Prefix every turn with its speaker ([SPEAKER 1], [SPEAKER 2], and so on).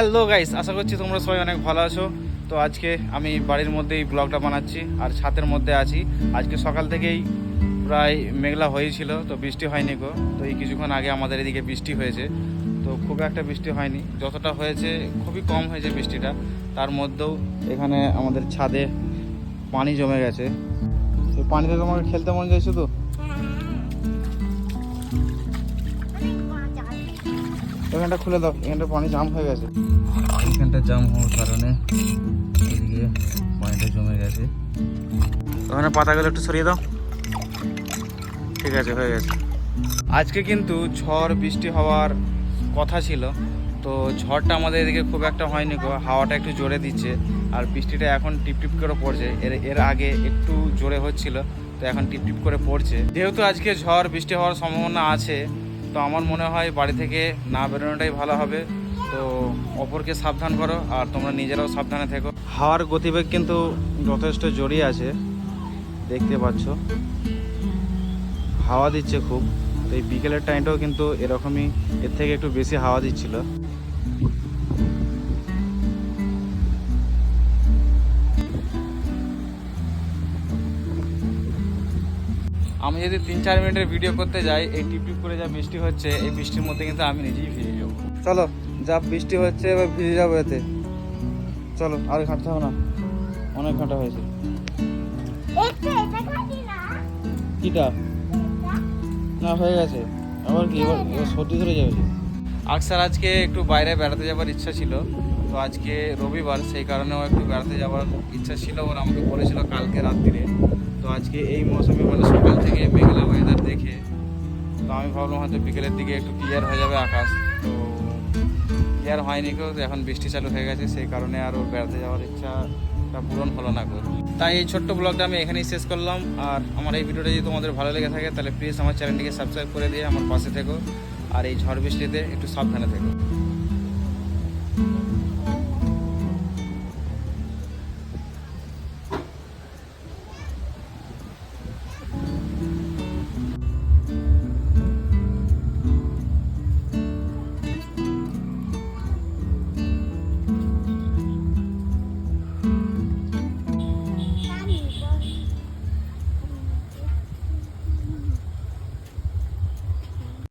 [SPEAKER 1] Hello guys আশা করছি তোমরা সবাই অনেক ভালো আছো। তো আজকে আমি বাড়ির মধ্যেই ব্লগটা বানাচ্ছি। আর ছাতের মধ্যে আছি। আজকে সকাল থেকেই প্রায় মেঘলা হয়েছিল, তো বৃষ্টি হয়নি গো। তো এই কিছুক্ষণ আগে আমাদের এদিকে বৃষ্টি হয়েছে। তো খুব একটা বৃষ্টি হয়নি। যতটা হয়েছে, খুবই কম হয়েছে বৃষ্টিটা। তার মধ্যেও এখানে আমাদের ছাদে পানি জমে গেছে। তো পানিতে তোমাকে খেলতে মন যায় শুধু এখানটা খুলে দাও এখানটা পানি জাম হয়ে গেছে। এখানটা জাম হওয়ার কারণে এদিকে পানিটা জমে গেছে। ওখানে পাতাগুলো একটু সরিয়ে দাও। ঠিক আছে হয়ে গেছে। আজকে কিন্তু ঝড় বৃষ্টি হওয়ার কথা ছিল। তো ঝড়টা আমাদের এদিকে খুব একটা হয়নি গো। হাওয়াটা একটু জোরে দিচ্ছে আর বৃষ্টিটা এখন টিপ টিপ করে পড়ছে। এর এর আগে একটু জোরে হচ্ছিল তো এখন টিপ টিপ করে পড়ছে। যেহেতু আজকে ঝড় বৃষ্টি হওয়ার সম্ভাবনা আছে তো আমার মনে হয় বাড়ি থেকে না বেরোনোটাই ভালো হবে। তো অপরকে সাবধান করো আর তোমরা নিজেরাও সাবধানে থেকো। হাওয়ার গতিবেগ কিন্তু যথেষ্ট জড়িয়ে আছে, দেখতে পাচ্ছ। হাওয়া দিচ্ছে খুব। তো এই বিকেলের টাইমটাও কিন্তু এরকমই, এর থেকে একটু বেশি হাওয়া দিচ্ছিল। আমি যদি তিন চার মিনিটের ভিডিও করতে যাই এই টিপ টিপ করে যা বৃষ্টি হচ্ছে এই বৃষ্টির মধ্যে কিন্তু আমি নিজেই ভিজে যাব। চলো যা বৃষ্টি হচ্ছে এবার ভিজে যাব এতে। চলো আর ঘাঁটতে হবে না। অনেক ঘাঁটা হয়েছে। কিটা? না হয়ে গেছে। আবার কি? এবার এবার সর্দি ধরে যাবে। আকসার আজকে একটু বাইরে বেড়াতে যাওয়ার ইচ্ছা ছিল। তো আজকে রবিবার সেই কারণেও একটু বেড়াতে যাওয়ার ইচ্ছা ছিল ওর আমাকে বলেছিল কালকে রাত্রিরে। আজকে এই মৌসুমে মানে সকাল থেকে মেঘলা ওয়েদার দেখে, তো আমি ভাবলাম হয়তো বিকেলের দিকে একটু ক্লিয়ার হয়ে যাবে আকাশ। তো ক্লিয়ার হয়নি কেউ এখন বৃষ্টি চালু হয়ে গেছে, সেই কারণে আরও বেড়াতে যাওয়ার ইচ্ছাটা পূরণ হলো না গো তাই এই ছোট্ট ব্লগটা আমি এখানেই শেষ করলাম। আর আমার এই ভিডিওটা যদি তোমাদের ভালো লেগে থাকে, তাহলে প্লিজ আমার চ্যানেলটিকে সাবস্ক্রাইব করে দিয়ে আমার পাশে থেকো। আর এই ঝড় বৃষ্টিতে একটু সাবধানে থেকো।